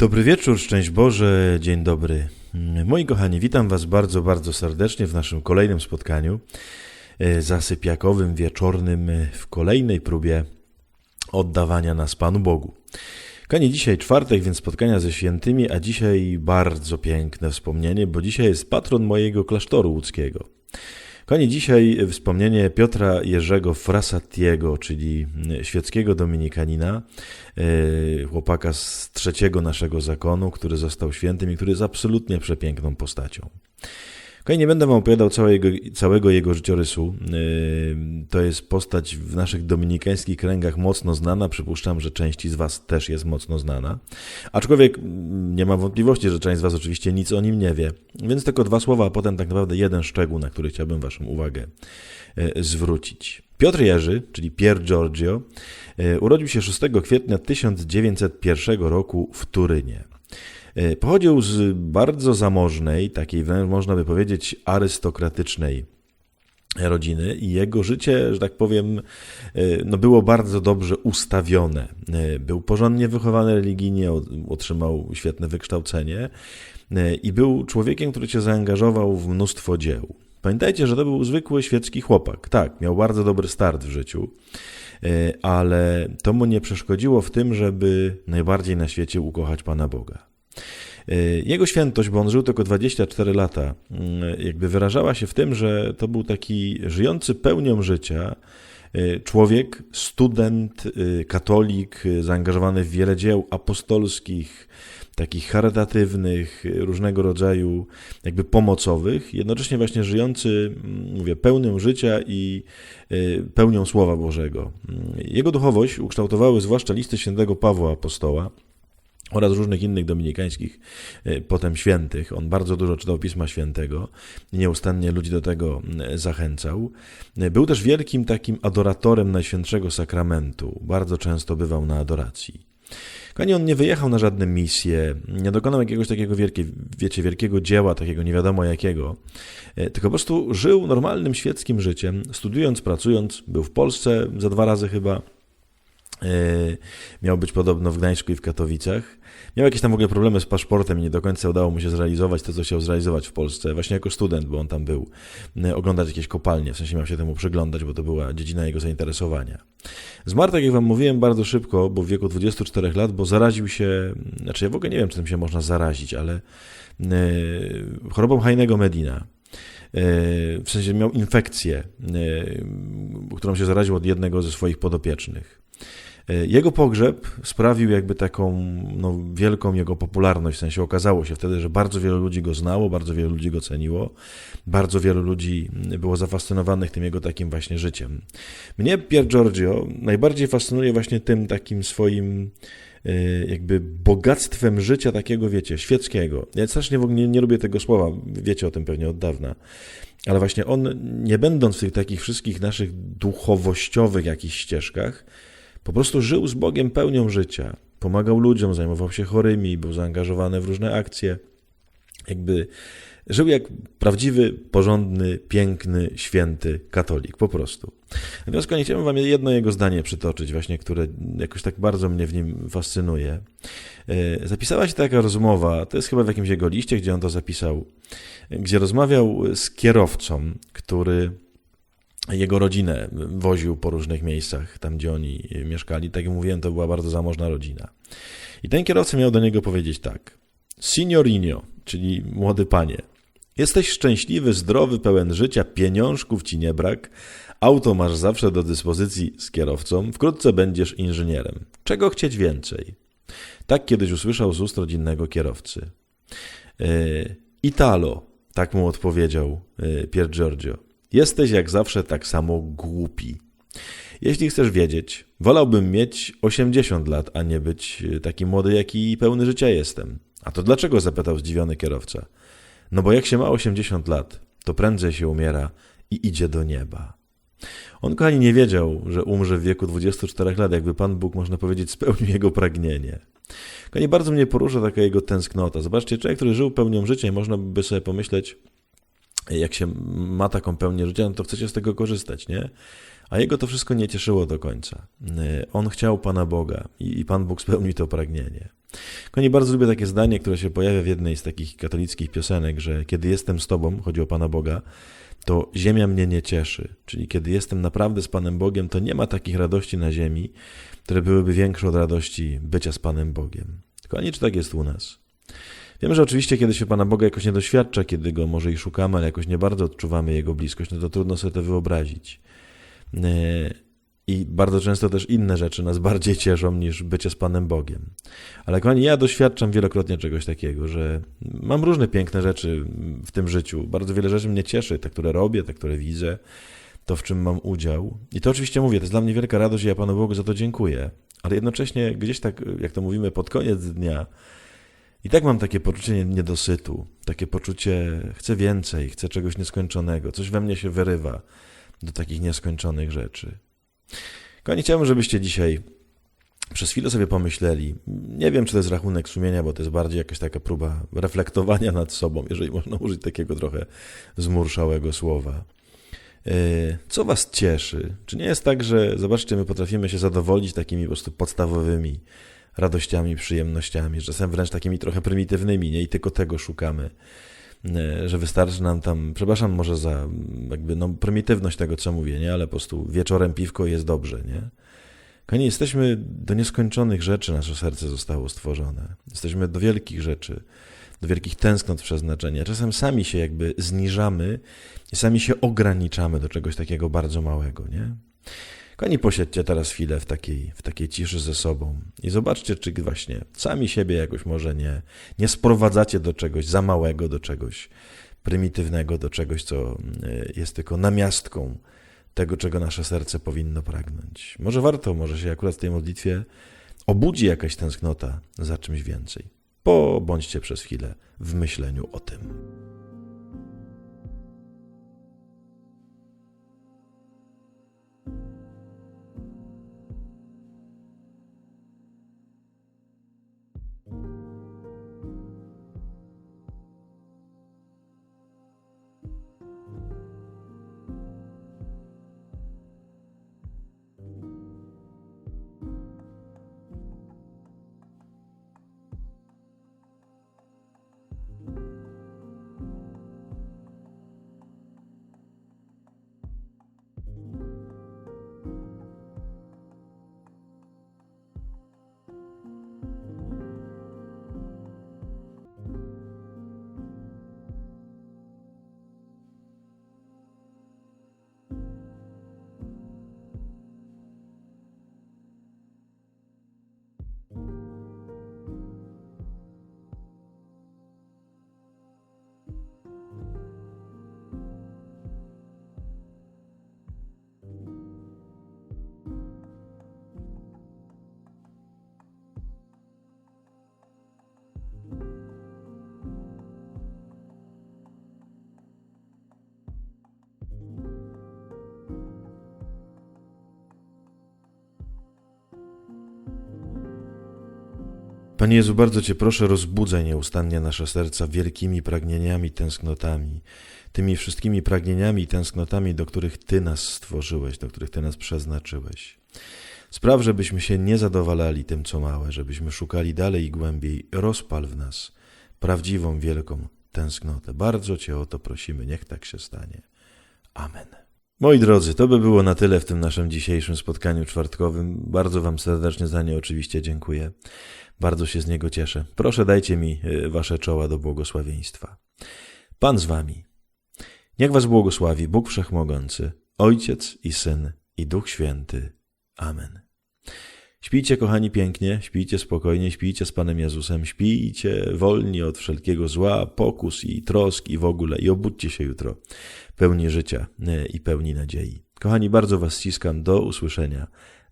Dobry wieczór, szczęść Boże, dzień dobry. Moi kochani, witam Was bardzo, bardzo serdecznie w naszym kolejnym spotkaniu e, zasypiakowym, wieczornym, e, w kolejnej próbie oddawania nas Panu Bogu. Kochani, dzisiaj czwartek, więc spotkania ze świętymi, a dzisiaj bardzo piękne wspomnienie, bo dzisiaj jest patron mojego klasztoru łódzkiego. Kochani, dzisiaj wspomnienie Piotra Jerzego Frasatiego, czyli świeckiego dominikanina, e, chłopaka z trzeciego naszego zakonu, który został świętym i który jest absolutnie przepiękną postacią. Okej, nie będę wam opowiadał całego, całego jego życiorysu. Yy, to jest postać w naszych dominikańskich kręgach mocno znana. Przypuszczam, że części z was też jest mocno znana. Aczkolwiek nie mam wątpliwości, że część z was oczywiście nic o nim nie wie. Więc tylko dwa słowa, a potem tak naprawdę jeden szczegół, na który chciałbym waszą uwagę yy, zwrócić. Piotr Jerzy, czyli Pier Giorgio, yy, urodził się 6 kwietnia 1901 roku w Turynie. E, pochodził z bardzo zamożnej, takiej wręcz można by powiedzieć arystokratycznej rodziny i jego życie, że tak powiem, e, no było bardzo dobrze ustawione. E, był porządnie wychowany religijnie, otrzymał świetne wykształcenie i był człowiekiem, który się zaangażował w mnóstwo dzieł. Pamiętajcie, że to był zwykły świecki chłopak. Tak, miał bardzo dobry start w życiu, ale to mu nie przeszkodziło w tym, żeby najbardziej na świecie ukochać Pana Boga. Y, jego świętość, bo on żył tylko 24 lata, y, jakby wyrażała się w tym, że to był taki żyjący pełnią życia y, człowiek, student, katolik, zaangażowany w wiele dzieł apostolskich, takich charytatywnych, różnego rodzaju jakby pomocowych, jednocześnie właśnie żyjący, mm, mówię, pełnią życia i pełnią Słowa Bożego. Jego duchowość ukształtowały zwłaszcza listy świętego Pawła Apostoła, oraz różnych innych dominikańskich e, potem świętych. On bardzo dużo czytał Pisma Świętego nieustannie ludzi do tego zachęcał. E, był też wielkim takim adoratorem Najświętszego Sakramentu. Bardzo często bywał na adoracji. Kani on nie wyjechał na żadne misje, nie dokonał jakiegoś takiego wielkie, wiecie, wielkiego dzieła, takiego nie wiadomo jakiego, e, tylko po prostu żył normalnym świeckim życiem, studiując, pracując, był w Polsce za dwa razy chyba, miał być podobno w Gdańsku i w Katowicach. Miał jakieś tam w ogóle problemy z paszportem i nie do końca udało mu się zrealizować to, co chciał zrealizować w Polsce, właśnie jako student, bo on tam był, e, oglądać jakieś kopalnie, w sensie miał się temu przyglądać, bo to była dziedzina jego zainteresowania. Zmarł, tak jak wam mówiłem, bardzo szybko, bo w wieku 24 lat, bo zaraził się, znaczy ja w ogóle nie wiem, czy tym się można zarazić, ale e, chorobą Hajnego Medina. W sensie miał infekcję, którą się zaraził od jednego ze swoich podopiecznych. E, jego pogrzeb sprawił jakby taką no, wielką jego popularność, w sensie okazało się wtedy, że bardzo wielu ludzi go znało, bardzo wielu ludzi go ceniło, bardzo wielu ludzi było zafascynowanych tym jego takim właśnie życiem. Mnie Pier Giorgio najbardziej fascynuje właśnie tym takim swoim e, jakby bogactwem życia takiego, wiecie, świeckiego. Ja strasznie w ogóle nie, nie lubię tego słowa, wiecie o tym pewnie od dawna. Ale właśnie on, nie będąc w tych takich wszystkich naszych duchowościowych jakichś ścieżkach, po prostu żył z Bogiem pełnią życia. Pomagał ludziom, zajmował się chorymi, był zaangażowany w różne akcje. Jakby żył jak prawdziwy, porządny, piękny, święty katolik, po prostu. Natomiast nie chciałbym wam jedno jego zdanie przytoczyć, właśnie, które jakoś tak bardzo mnie w nim fascynuje. E, zapisała się taka rozmowa, to jest chyba w jakimś jego liście, gdzie on to zapisał, gdzie rozmawiał z kierowcą, który jego rodzinę woził po różnych miejscach, tam gdzie oni mieszkali. Tak jak mówiłem, to była bardzo zamożna rodzina. I ten kierowca miał do niego powiedzieć tak. Signorinio, czyli młody panie, jesteś szczęśliwy, zdrowy, pełen życia, pieniążków ci nie brak, auto masz zawsze do dyspozycji z kierowcą, wkrótce będziesz inżynierem. Czego chcieć więcej? Tak kiedyś usłyszał z ust rodzinnego kierowcy. E, Italo, tak mu odpowiedział e, Pier Giorgio. Jesteś jak zawsze tak samo głupi. Jeśli chcesz wiedzieć, wolałbym mieć 80 lat, a nie być taki młody, jaki pełny życia jestem. A to dlaczego? zapytał zdziwiony kierowca. No bo jak się ma 80 lat, to prędzej się umiera i idzie do nieba. On, kochani, nie wiedział, że umrze w wieku 24 lat, jakby Pan Bóg, można powiedzieć, spełnił jego pragnienie. Kochani, bardzo mnie porusza taka jego tęsknota. Zobaczcie, człowiek, który żył pełnią życia i można by sobie pomyśleć, jak się ma taką pełnię życia, no to chcecie z tego korzystać, nie? A jego to wszystko nie cieszyło do końca. On chciał Pana Boga i Pan Bóg spełnił to pragnienie. Kochani, bardzo lubię takie zdanie, które się pojawia w jednej z takich katolickich piosenek, że kiedy jestem z Tobą, chodzi o Pana Boga, to ziemia mnie nie cieszy. Czyli kiedy jestem naprawdę z Panem Bogiem, to nie ma takich radości na ziemi, które byłyby większe od radości bycia z Panem Bogiem. Kochani, czy tak jest u nas? Wiem, że oczywiście, kiedy się Pana Boga jakoś nie doświadcza, kiedy Go może i szukamy, ale jakoś nie bardzo odczuwamy Jego bliskość, no to trudno sobie to wyobrazić. E, I bardzo często też inne rzeczy nas bardziej cieszą niż bycie z Panem Bogiem. Ale kochani, ja doświadczam wielokrotnie czegoś takiego, że mam różne piękne rzeczy w tym życiu. Bardzo wiele rzeczy mnie cieszy, te, które robię, te, które widzę, to, w czym mam udział. I to oczywiście mówię, to jest dla mnie wielka radość i ja Panu Bogu za to dziękuję. Ale jednocześnie gdzieś tak, jak to mówimy, pod koniec dnia i tak mam takie poczucie niedosytu, takie poczucie chcę więcej, chcę czegoś nieskończonego, coś we mnie się wyrywa do takich nieskończonych rzeczy. Kochani, chciałbym, żebyście dzisiaj przez chwilę sobie pomyśleli, nie wiem, czy to jest rachunek sumienia, bo to jest bardziej jakaś taka próba reflektowania nad sobą, jeżeli można użyć takiego trochę zmurszałego słowa. E, co was cieszy? Czy nie jest tak, że zobaczcie, my potrafimy się zadowolić takimi po prostu podstawowymi radościami, przyjemnościami, czasem wręcz takimi trochę prymitywnymi, nie? I tylko tego szukamy. E, że wystarczy nam tam, przepraszam może za jakby no, prymitywność tego, co mówię, nie? Ale po prostu wieczorem piwko jest dobrze, nie? Kochani, jesteśmy do nieskończonych rzeczy, nasze serce zostało stworzone. Jesteśmy do wielkich rzeczy, do wielkich tęsknot przeznaczenia. Czasem sami się jakby zniżamy i sami się ograniczamy do czegoś takiego bardzo małego, nie? Kochani, posiedźcie teraz chwilę w takiej, w takiej ciszy ze sobą i zobaczcie, czy właśnie sami siebie jakoś może nie, nie sprowadzacie do czegoś za małego, do czegoś prymitywnego, do czegoś, co e, jest tylko namiastką tego, czego nasze serce powinno pragnąć. Może warto, może się akurat w tej modlitwie obudzi jakaś tęsknota za czymś więcej. Pobądźcie przez chwilę w myśleniu o tym. Panie Jezu, bardzo Cię proszę, rozbudzaj nieustannie nasze serca wielkimi pragnieniami, tęsknotami, tymi wszystkimi pragnieniami i tęsknotami, do których Ty nas stworzyłeś, do których Ty nas przeznaczyłeś. Spraw, żebyśmy się nie zadowalali tym, co małe, żebyśmy szukali dalej i głębiej. Rozpal w nas prawdziwą, wielką tęsknotę. Bardzo Cię o to prosimy, niech tak się stanie. Amen. Moi drodzy, to by było na tyle w tym naszym dzisiejszym spotkaniu czwartkowym. Bardzo Wam serdecznie za nie oczywiście dziękuję. Bardzo się z niego cieszę. Proszę dajcie mi e, wasze czoła do błogosławieństwa. Pan z wami. Niech was błogosławi Bóg Wszechmogący, Ojciec i Syn i Duch Święty. Amen. Śpijcie, kochani, pięknie, śpijcie spokojnie, śpijcie z Panem Jezusem, śpijcie wolni od wszelkiego zła, pokus i trosk i w ogóle i obudźcie się jutro pełni życia e, i pełni nadziei. Kochani, bardzo Was ściskam. Do usłyszenia.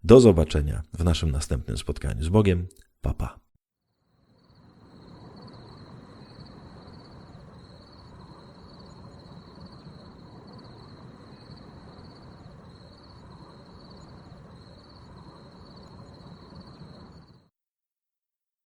Do zobaczenia w naszym następnym spotkaniu z Bogiem. Papa.